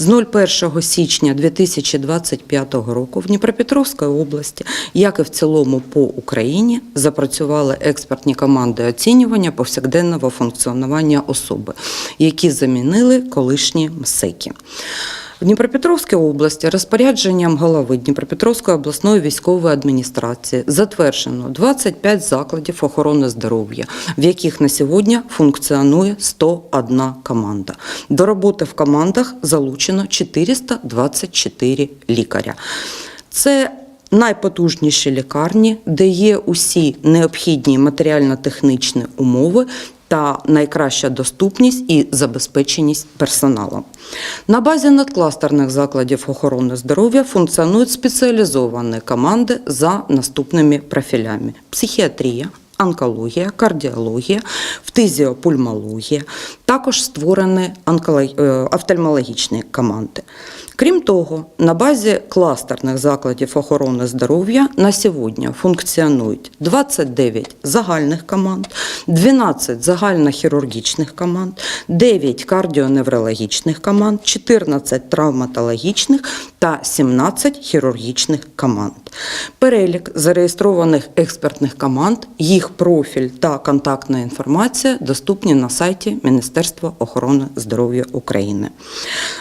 З 01 січня 2025 року в Дніпропетровській області, як і в цілому по Україні, запрацювали експертні команди оцінювання повсякденного функціонування особи, які замінили колишні МСЕКи. В Дніпропетровській області розпорядженням голови Дніпропетровської обласної військової адміністрації затверджено 25 закладів охорони здоров'я, в яких на сьогодні функціонує 101 команда. До роботи в командах залучено 424 лікаря. Це найпотужніші лікарні, де є усі необхідні матеріально-технічні умови та найкраща доступність і забезпеченість персоналом. На базі надкластерних закладів охорони здоров'я функціонують спеціалізовані команди за наступними профілями: психіатрія. Онкологія, кардіологія, фтизіопульмологія, також створені е, офтальмологічні команди. Крім того, на базі кластерних закладів охорони здоров'я на сьогодні функціонують 29 загальних команд, 12 загальнохірургічних команд, 9 кардіоневрологічних команд, 14 травматологічних та 17 хірургічних команд. Перелік зареєстрованих експертних команд, їх профіль та контактна інформація доступні на сайті Міністерства охорони здоров'я України.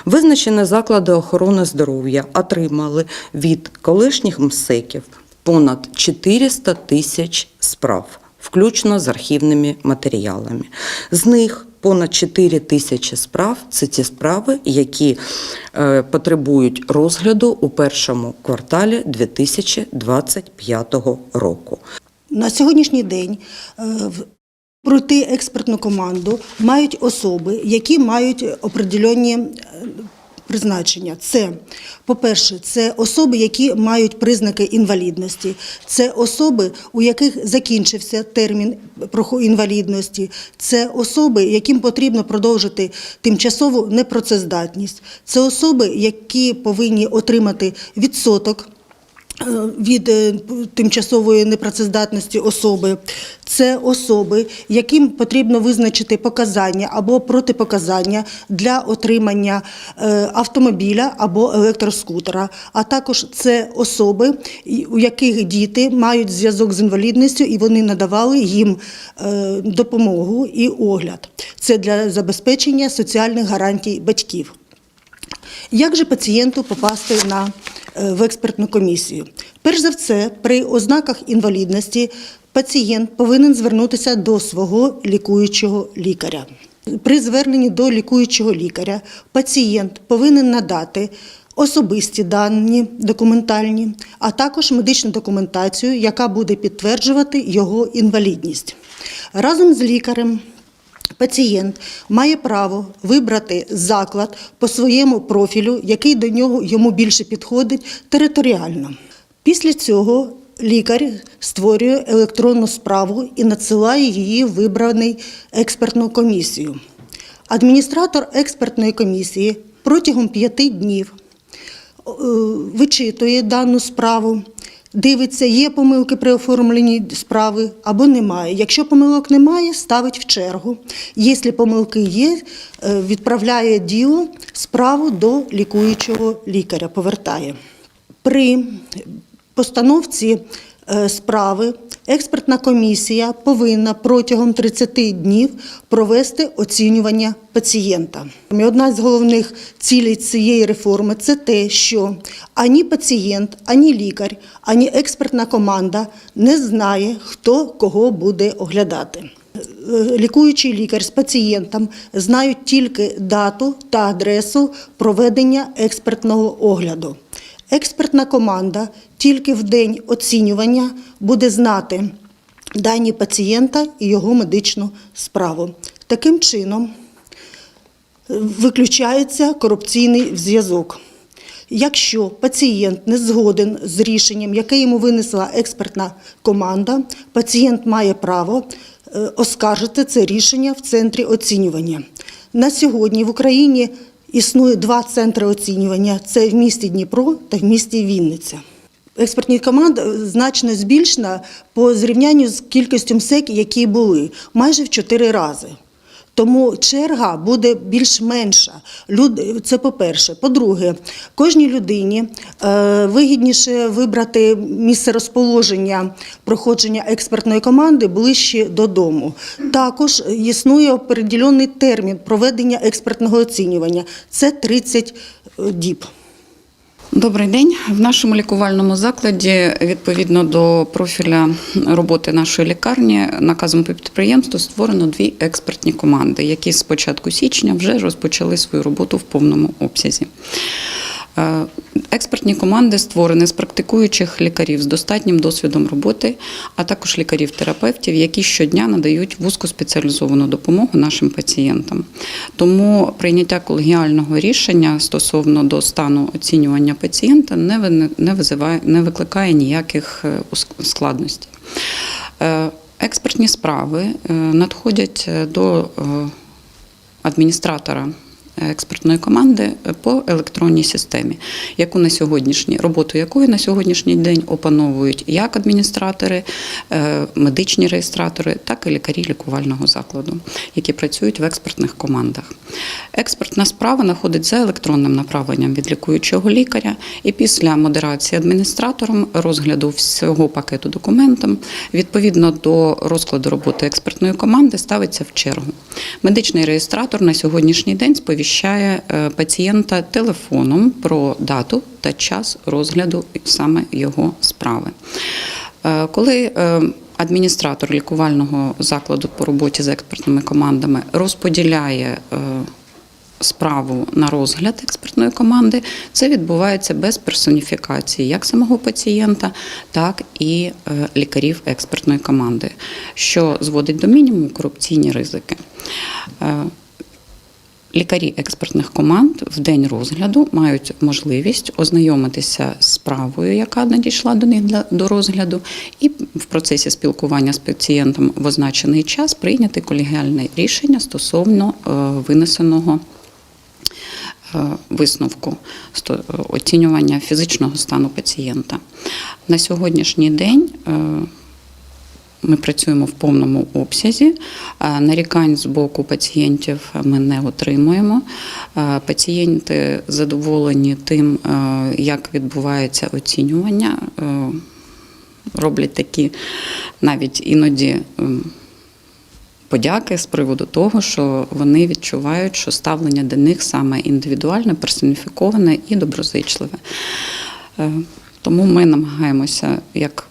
Визначені заклади охорони здоров'я отримали від колишніх МСЕКів понад 400 тисяч справ, включно з архівними матеріалами. З них понад 4 тисячі справ це ті справи, які е, потребують розгляду у першому кварталі 2025 року. На сьогоднішній день е, пройти експертну команду мають особи, які мають определенні е, призначення. Це, по-перше, це особи, які мають признаки інвалідності, це особи, у яких закінчився термін інвалідності, це особи, яким потрібно продовжити тимчасову непрацездатність, це особи, які повинні отримати відсоток від е, тимчасової непрацездатності особи. Це особи, яким потрібно визначити показання або протипоказання для отримання е, автомобіля або електроскутера. А також це особи, у яких діти мають зв'язок з інвалідністю і вони надавали їм е, допомогу і огляд. Це для забезпечення соціальних гарантій батьків. Як же пацієнту попасти на, в експертну комісію? Перш за все, при ознаках інвалідності пацієнт повинен звернутися до свого лікуючого лікаря. При зверненні до лікуючого лікаря пацієнт повинен надати особисті дані документальні, а також медичну документацію, яка буде підтверджувати його інвалідність. Разом з лікарем Пацієнт має право вибрати заклад по своєму профілю, який до нього йому більше підходить територіально. Після цього лікар створює електронну справу і надсилає її в вибраний експертну комісію. Адміністратор експертної комісії протягом п'яти днів е, вичитує дану справу, дивиться, є помилки при оформленні справи або немає. Якщо помилок немає, ставить в чергу. Якщо помилки є, е, відправляє діло справу до лікуючого лікаря, повертає. При постановці е, справи експертна комісія повинна протягом 30 днів провести оцінювання пацієнта. І Одна з головних цілей цієї реформи це те, що ані пацієнт, ані лікар, ані експертна команда не знає, хто кого буде оглядати. Лікуючий лікар з пацієнтом знають тільки дату та адресу проведення експертного огляду. Експертна команда тільки в день оцінювання буде знати дані пацієнта і його медичну справу. Таким чином виключається корупційний зв'язок. Якщо пацієнт не згоден з рішенням, яке йому винесла експертна команда, пацієнт має право е, оскаржити це рішення в центрі оцінювання. На сьогодні в Україні існує два центри оцінювання: це в місті Дніпро та в місті Вінниця. Експертні команди значно збільшена по зрівнянню з кількістю МСЕК, які були майже в чотири рази. Тому черга буде більш менша. Це по-перше. По-друге, кожній людині е, вигідніше вибрати місце розположення проходження експертної команди ближче додому. Також існує определений термін проведення експертного оцінювання це 30 діб. Добрий день. В нашому лікувальному закладі, відповідно до профіля роботи нашої лікарні, наказом по підприємству створено дві експертні команди, які з початку січня вже розпочали свою роботу в повному обсязі. Е, Експертні команди створені з практикуючих лікарів з достатнім досвідом роботи, а також лікарів-терапевтів, які щодня надають вузькоспеціалізовану допомогу нашим пацієнтам. Тому прийняття колегіального рішення стосовно до стану оцінювання пацієнта не визиває, не викликає ніяких е, складностей. Е, Експертні справи надходять до адміністратора експертної команди по електронній системі, яку на сьогоднішній роботу якої на сьогоднішній день опановують як адміністратори, е, медичні реєстратори, так і лікарі лікувального закладу, які працюють в експертних командах. Експертна справа знаходить за електронним направленням від лікуючого лікаря, і після модерації адміністратором розгляду всього пакету документів відповідно до розкладу роботи експертної команди ставиться в чергу. Медичний реєстратор на сьогоднішній день сповіщає е, пацієнта телефоном про дату та час розгляду саме його справи. Е, Коли е, адміністратор лікувального закладу по роботі з експертними командами розподіляє справу на розгляд експертної команди, це відбувається без персоніфікації як самого пацієнта, так і лікарів експертної команди, що зводить до мінімуму корупційні ризики. Лікарі експертних команд в день розгляду мають можливість ознайомитися з справою, яка надійшла до них для до розгляду, і в процесі спілкування з пацієнтом в означений час прийняти колегіальне рішення стосовно е, винесеного е, висновку сто- е, оцінювання фізичного стану пацієнта. На сьогоднішній день ми працюємо в повному обсязі. Нарікань з боку пацієнтів ми не отримуємо. Пацієнти задоволені тим, як відбувається оцінювання. Роблять такі навіть іноді подяки з приводу того, що вони відчувають, що ставлення до них саме індивідуальне, персоніфіковане і доброзичливе. Е, Тому ми намагаємося як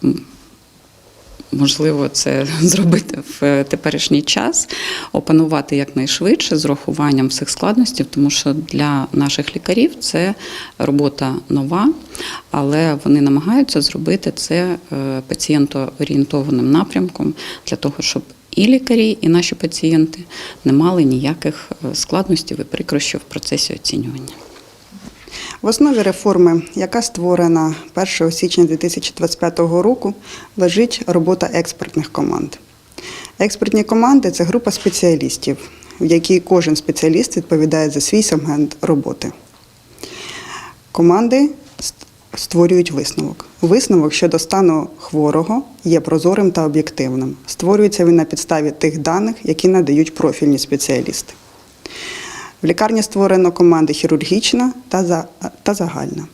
можливо це зробити в е, теперішній час, опанувати якнайшвидше з урахуванням всіх складностей, тому що для наших лікарів це робота нова, але вони намагаються зробити це е, пацієнтоорієнтованим напрямком для того, щоб і лікарі, і наші пацієнти не мали ніяких е, складностей і прикрощів в процесі оцінювання. В основі реформи, яка створена 1 січня 2025 року, лежить робота експертних команд. Експертні команди це група спеціалістів, в якій кожен спеціаліст відповідає за свій сегмент роботи. Команди створюють висновок. Висновок щодо стану хворого є прозорим та об'єктивним. Створюється він на підставі тих даних, які надають профільні спеціалісти. В лікарні створено команди хірургічна та, за- та загальна.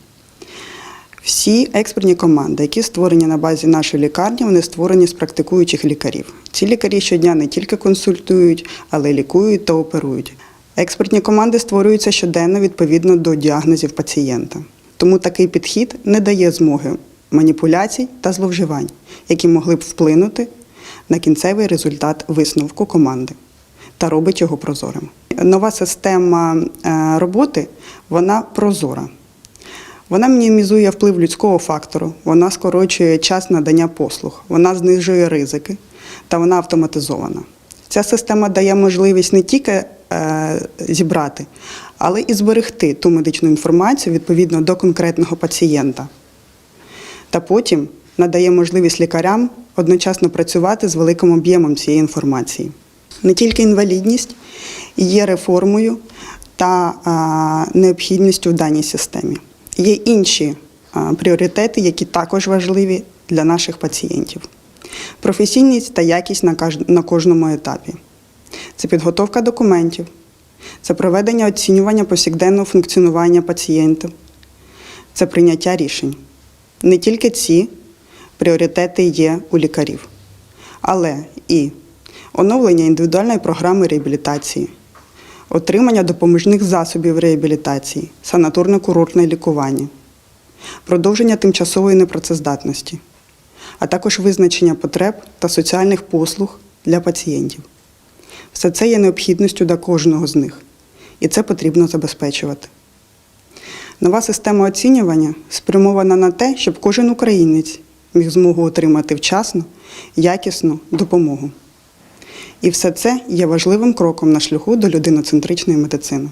Всі експертні команди, які створені на базі нашої лікарні, вони створені з практикуючих лікарів. Ці лікарі щодня не тільки консультують, але й лікують та оперують. Експертні команди створюються щоденно відповідно до діагнозів пацієнта. Тому такий підхід не дає змоги маніпуляцій та зловживань, які могли б вплинути на кінцевий результат висновку команди та робить його прозорим. Нова система е, роботи вона прозора. Вона мінімізує вплив людського фактору, вона скорочує час надання послуг, вона знижує ризики та вона автоматизована. Ця система дає можливість не тільки е, зібрати, але і зберегти ту медичну інформацію відповідно до конкретного пацієнта. Та потім надає можливість лікарям одночасно працювати з великим об'ємом цієї інформації. Не тільки інвалідність є реформою та необхідністю в даній системі. Є інші пріоритети, які також важливі для наших пацієнтів. Професійність та якість на кожному етапі. це підготовка документів, це проведення оцінювання повсякденного функціонування пацієнтів, це прийняття рішень. Не тільки ці пріоритети є у лікарів, але і оновлення індивідуальної програми реабілітації, отримання допоміжних засобів реабілітації, санаторно-курортне лікування, продовження тимчасової непрацездатності, а також визначення потреб та соціальних послуг для пацієнтів. Все це є необхідністю для кожного з них, і це потрібно забезпечувати. Нова система оцінювання спрямована на те, щоб кожен українець міг змогу отримати вчасну, якісну допомогу. І все це є важливим кроком на шляху до людиноцентричної медицини.